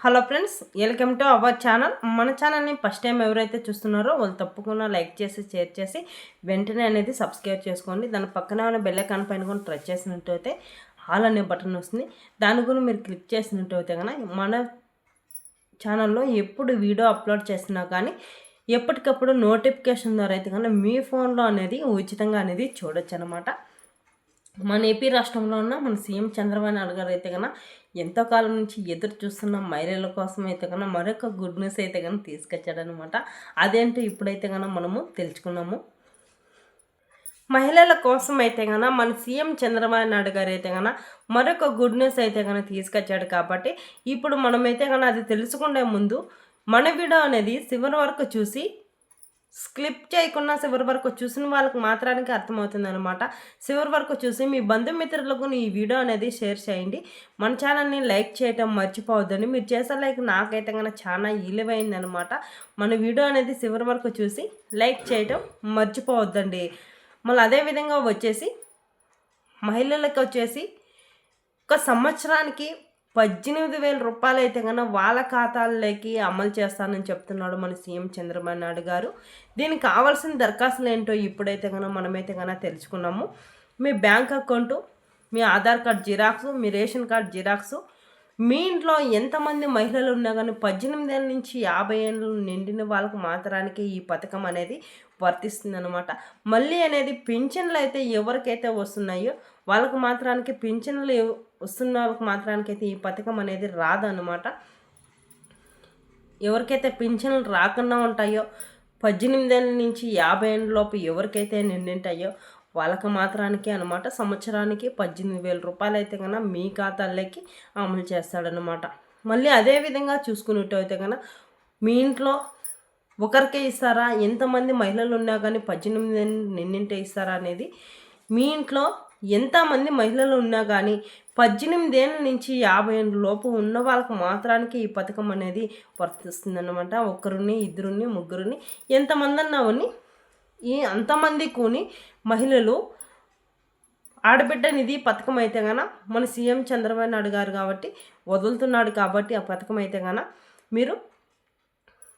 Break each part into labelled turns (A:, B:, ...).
A: Hello friends welcome to our channel. మన ఛానల్ని first time ఎవరైతే చూస్తున్నారో వాళ్ళు తప్పకుండా లైక్ చేసి షేర్ చేసి వెంటనే అనేది సబ్స్క్రైబ్ చేసుకోండి. దాని పక్కన ఉన్న బెల్ ఐకాన్ పైన కూడా ప్రెస్ చేసినట్టయితే హాల్ అనే బటన్ వస్తుంది. దాని కూడా మీరు క్లిక్ చేసినట్టయితే కనుక మన ఛానల్లో ఎప్పుడు వీడియో అప్లోడ్ చేసినా కానీ ఎప్పటికప్పుడు నోటిఫికేషన్ ద్వారా అయితే కనుక మీ ఫోన్లో అనేది ఉచితంగా అనేది చూడొచ్చు అనమాట మన ఏపీ రాష్ట్రంలో ఉన్న మన సీఎం చంద్రబాబు నాయుడు గారు అయితే కన్నా ఎంతో కాలం నుంచి ఎదురు చూస్తున్న మహిళల కోసం అయితే కన్నా మరొక గుడ్ న్యూస్ అయితే కన్నా తీసుకొచ్చాడనమాట అదేంటో ఇప్పుడైతే కన్నా మనము తెలుసుకున్నాము మహిళల కోసం అయితే కన్నా మన సీఎం చంద్రబాబు నాయుడు గారు అయితే కన్నా మరొక గుడ్ న్యూస్ అయితే కన్నా తీసుకొచ్చాడు కాబట్టి ఇప్పుడు మనమైతే కన్నా అది తెలుసుకునే ముందు మన వీడియో అనేది చివరి వరకు చూసి స్క్లిప్ చేయకుండా చివరి వరకు చూసిన వాళ్ళకి మాత్రానికి అర్థమవుతుంది అనమాట చివరి వరకు చూసి మీ బంధుమిత్రులకు ఈ వీడియో అనేది షేర్ చేయండి. మన ఛానల్ని లైక్ చేయటం మర్చిపోవద్దండి. మీరు చేసే లైక్ నాకైతే కనుక చాలా ఇలివైంది అనమాట మన వీడియో అనేది చివరి వరకు చూసి లైక్ చేయటం మర్చిపోవద్దండి. మళ్ళీ అదేవిధంగా వచ్చేసి మహిళలకు వచ్చేసి ఒక సంవత్సరానికి పద్దెనిమిది వేల రూపాయలు అయితే కన్నా వాళ్ళ ఖాతాల్లోకి అమలు చేస్తానని చెప్తున్నాడు మన సీఎం చంద్రబాబు నాయుడు గారు. దీనికి కావాల్సిన దరఖాస్తులు ఏంటో ఇప్పుడైతే కన్నా మనమైతే కన్నా తెలుసుకున్నాము. మీ బ్యాంక్ అకౌంటు మీ ఆధార్ కార్డ్ జిరాక్స్ మీ రేషన్ కార్డ్ జిరాక్స్. మీ ఇంట్లో ఎంతమంది మహిళలు ఉన్నా కానీ పద్దెనిమిది ఏళ్ళ నుంచి యాభై ఏళ్ళు నిండిన వాళ్ళకు మాత్రానికి ఈ పథకం అనేది వర్తిస్తుంది అనమాట మళ్ళీ అనేది పింఛన్లు అయితే ఎవరికైతే వస్తున్నాయో వాళ్ళకు మాత్రానికి పింఛన్లు వస్తున్న వాళ్ళకి మాత్రానికైతే ఈ పథకం అనేది రాదనమాట ఎవరికైతే పింఛన్లు రాకుండా ఉంటాయో పద్దెనిమిదేళ్ళ నుంచి యాభై ఏళ్ళలోపు ఎవరికైతే నిండింటాయో వాళ్ళకి మాత్రానికి అనమాట సంవత్సరానికి పద్దెనిమిది వేల రూపాయలు అయితే కన్నా మీ ఖాతాల్లోకి అమలు చేస్తాడనమాట మళ్ళీ అదే విధంగా చూసుకున్నట్టయితే కన్నా మీ ఇంట్లో ఒకరికే ఇస్తారా? ఎంతమంది మహిళలు ఉన్నా కానీ పద్దెనిమిది నిన్నింటే ఇస్తారా అనేది మీ ఇంట్లో ఎంతమంది మహిళలు ఉన్నా కానీ పద్దెనిమిదేళ్ళ నుంచి యాభై ఏళ్ళ లోపు ఉన్న వాళ్ళకి మాత్రానికి ఈ పథకం అనేది వర్తిస్తుంది అనమాట ఒకరిని ఇద్దరుని ముగ్గురిని ఎంతమంది అన్నావని ఈ అంతమంది కూని మహిళలు ఆడబిడ్డ నిధి పథకం అయితే గాన మన సీఎం చంద్రబాబు నాయుడు గారు కాబట్టి వదులుతున్నాడు కాబట్టి ఆ పథకం అయితే గాన మీరు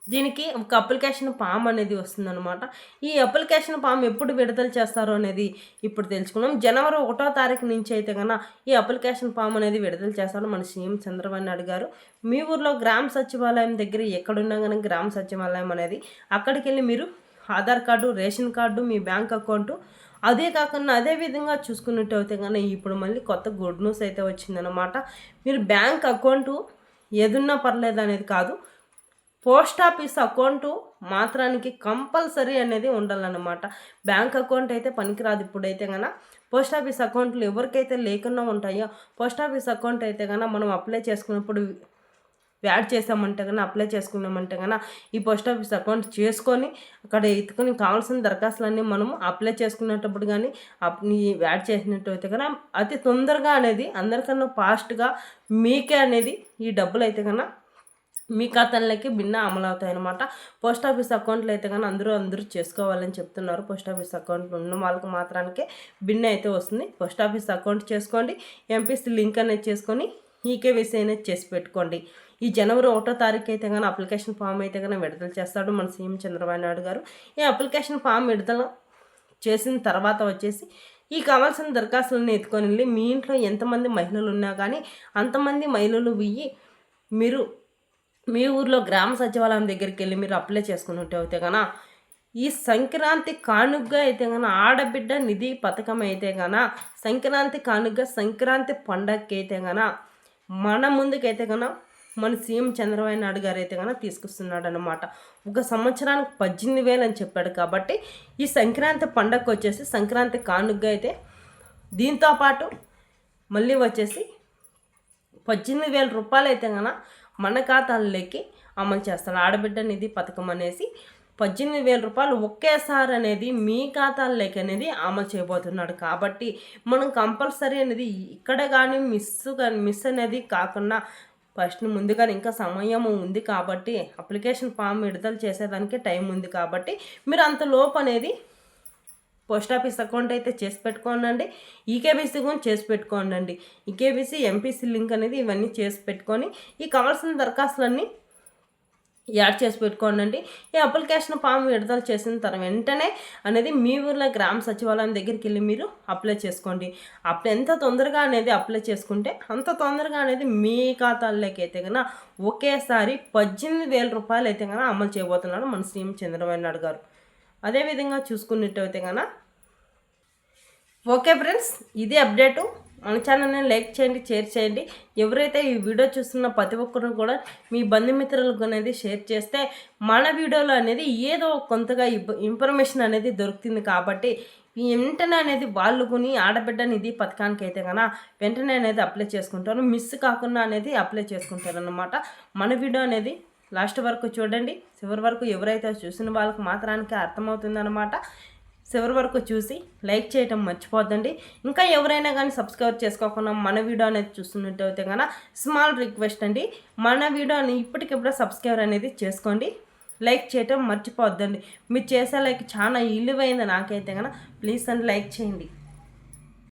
A: దీనికి ఒక అప్లికేషన్ ఫామ్ అనేది వస్తుందన్నమాట. ఈ అప్లికేషన్ ఫామ్ ఎప్పుడు విడుదల చేస్తారో అనేది ఇప్పుడు తెలుసుకున్నాం జనవరి ఒకటో తారీఖు నుంచి అయితే కన్నా ఈ అప్లికేషన్ ఫామ్ అనేది విడుదల చేస్తారు మన సీఎం చంద్రబాబు నాయుడు గారు. మీ ఊర్లో గ్రామ సచివాలయం దగ్గర ఎక్కడున్నా కానీ గ్రామ సచివాలయం అనేది అక్కడికి వెళ్ళి మీరు ఆధార్ కార్డు రేషన్ కార్డు మీ బ్యాంక్ అకౌంటు అదే కాకుండా అదే విధంగా చూసుకున్నట్టు అయితే కానీ ఇప్పుడు మళ్ళీ కొత్త గుడ్ న్యూస్ అయితే వచ్చిందనమాట మీరు బ్యాంక్ అకౌంటు ఏదున్నా పర్లేదు అనేది కాదు. పోస్ట్ ఆఫీస్ అకౌంటు మాత్రానికి కంపల్సరీ అనేది ఉండాలన్నమాట. బ్యాంక్ అకౌంట్ అయితే పనికిరాదు ఇప్పుడైతే కనుక పోస్ట్ ఆఫీస్ అకౌంట్లు ఎవరికైతే లేకుండా ఉంటాయో పోస్ట్ ఆఫీస్ అకౌంట్ అయితే కనుక మనం అప్లై చేసుకున్నప్పుడు యాడ్ చేసామంటే కానీ అప్లై చేసుకున్నామంటే కానీ ఈ పోస్ట్ ఆఫీస్ అకౌంట్ చేసుకొని అక్కడ ఎత్తుకొని కావాల్సిన దరఖాస్తులన్నీ మనము అప్లై చేసుకునేటప్పుడు కానీ యాడ్ చేసినట్టయితే అయితే అతి తొందరగా అనేది అందరికన్నా ఫాస్ట్గా మీకే అనేది ఈ డబ్బులు అయితే కన్నా మీ ఖాతాలకి భిన్న అమలు అనమాట పోస్ట్ ఆఫీస్ అకౌంట్లు అయితే కానీ అందరూ అందరూ చేసుకోవాలని చెప్తున్నారు. పోస్ట్ ఆఫీస్ అకౌంట్ ఉన్న వాళ్ళకి మాత్రానికే భిన్న అయితే వస్తుంది. పోస్ట్ ఆఫీస్ అకౌంట్ చేసుకోండి. ఎంపీసీ లింక్ అనేది చేసుకొని ఈకేవీసీ అనేది చేసి పెట్టుకోండి. ఈ జనవరి ఒకటో తారీఖు అయితే కానీ అప్లికేషన్ ఫామ్ అయితే కానీ విడుదల చేస్తాడు మన సీఎం చంద్రబాబు నాయుడు గారు. ఈ అప్లికేషన్ ఫామ్ విడుదల చేసిన తర్వాత వచ్చేసి ఈ కావాల్సిన దరఖాస్తులను ఎత్తుకొని వెళ్ళి మీ ఇంట్లో ఎంతమంది మహిళలు ఉన్నా కానీ అంతమంది మహిళలు వెయ్యి మీరు మీ ఊర్లో గ్రామ సచివాలయం దగ్గరికి వెళ్ళి మీరు అప్లై చేసుకున్నట్టు అయితే కన ఈ సంక్రాంతి కానుగ్గా అయితే కన ఆడబిడ్డ నిధి పథకం అయితే కన సంక్రాంతి కానుగ్గా సంక్రాంతి పండగకి అయితే కనుక మన ముందుకైతే కన మన సీఎం చంద్రబాబు నాయుడు గారు అయితే కనుక తీసుకొస్తున్నాడు అనమాట ఒక సంవత్సరానికి పద్దెనిమిది వేలు అని చెప్పాడు కాబట్టి ఈ సంక్రాంతి పండగకు వచ్చేసి సంక్రాంతి కానుగ్గా అయితే దీంతో పాటు మళ్ళీ వచ్చేసి పద్దెనిమిది వేల రూపాయలు అయితే కనుక మన ఖాతాల్లోకి అమలు చేస్తారు ఆడబిడ్డ నిధి పథకం అనేసి పద్దెనిమిది వేల రూపాయలు ఒకేసారి అనేది మీ ఖాతాల్లోకి అనేది అమలు చేయబోతున్నాడు. కాబట్టి మనం కంపల్సరీ అనేది ఇక్కడ కానీ మిస్ కానీ మిస్ అనేది కాకుండా ఫస్ట్ ముందుగా ఇంకా సమయం ఉంది కాబట్టి అప్లికేషన్ ఫామ్ విడుదల చేసేదానికి టైం ఉంది కాబట్టి మీరు అంత లోపు అనేది పోస్ట్ ఆఫీస్ అకౌంట్ అయితే చేసి పెట్టుకోనండి. ఈకేబీసీ కూడా చేసి పెట్టుకోండి ఈకేబీసీ ఎంపీసీ లింక్ అనేది ఇవన్నీ చేసి పెట్టుకొని ఈ కావాల్సిన దరఖాస్తులన్నీ యాడ్ చేసి పెట్టుకోండి ఈ అప్లికేషన్ ఫామ్ విడుదల చేసిన తర్వాత వెంటనే అనేది మీ ఊర్లో గ్రామ సచివాలయం దగ్గరికి వెళ్ళి మీరు అప్లై చేసుకోండి. అప్పుడు ఎంత తొందరగా అనేది అప్లై చేసుకుంటే అంత తొందరగా అనేది మీ ఖాతాల్లోకి అయితే కన్నా ఒకేసారి పద్దెనిమిది వేల రూపాయలు అయితే కన్నా అమలు చేయబోతున్నాడు మన సీఎం చంద్రబాబు నాయుడు గారు. అదేవిధంగా చూసుకున్నట్టయితే కన్నా ఓకే ఫ్రెండ్స్ ఇది అప్డేటు. మన ఛానల్ని లైక్ చేయండి షేర్ చేయండి. ఎవరైతే ఈ వీడియో చూస్తున్న ప్రతి ఒక్కరు కూడా మీ బంధుమిత్రులకు అనేది షేర్ చేస్తే మన వీడియోలో అనేది ఏదో కొంతగా ఇన్ఫర్మేషన్ అనేది దొరుకుతుంది కాబట్టి వెంటనే అనేది వాళ్ళు కొని ఆడబిడ్డని ఇది పథకానికి అయితే కనుక వెంటనే అనేది అప్లై చేసుకుంటారు. మిస్ కాకుండా అనేది అప్లై చేసుకుంటారు అన్నమాట మన వీడియో అనేది లాస్ట్ వరకు చూడండి. చివరి వరకు ఎవరైతే చూసిన వాళ్ళకి మాత్రానికి అర్థమవుతుందన్నమాట. చివరి వరకు చూసి లైక్ చేయటం మర్చిపోద్దండి. ఇంకా ఎవరైనా కానీ సబ్స్క్రైబ్ చేసుకోకుండా మన వీడియో అనేది చూస్తున్నట్టయితే కనుక స్మాల్ రిక్వెస్ట్ అండి. మన వీడియోని ఇప్పటికిప్పుడు సబ్స్క్రైబ్ అనేది చేసుకోండి. లైక్ చేయటం మర్చిపోద్దండి. మీరు చేసే లైక్ చాలా ఇల్లువైంది నాకైతే కనుక ప్లీజ్ అండ్ లైక్ చేయండి.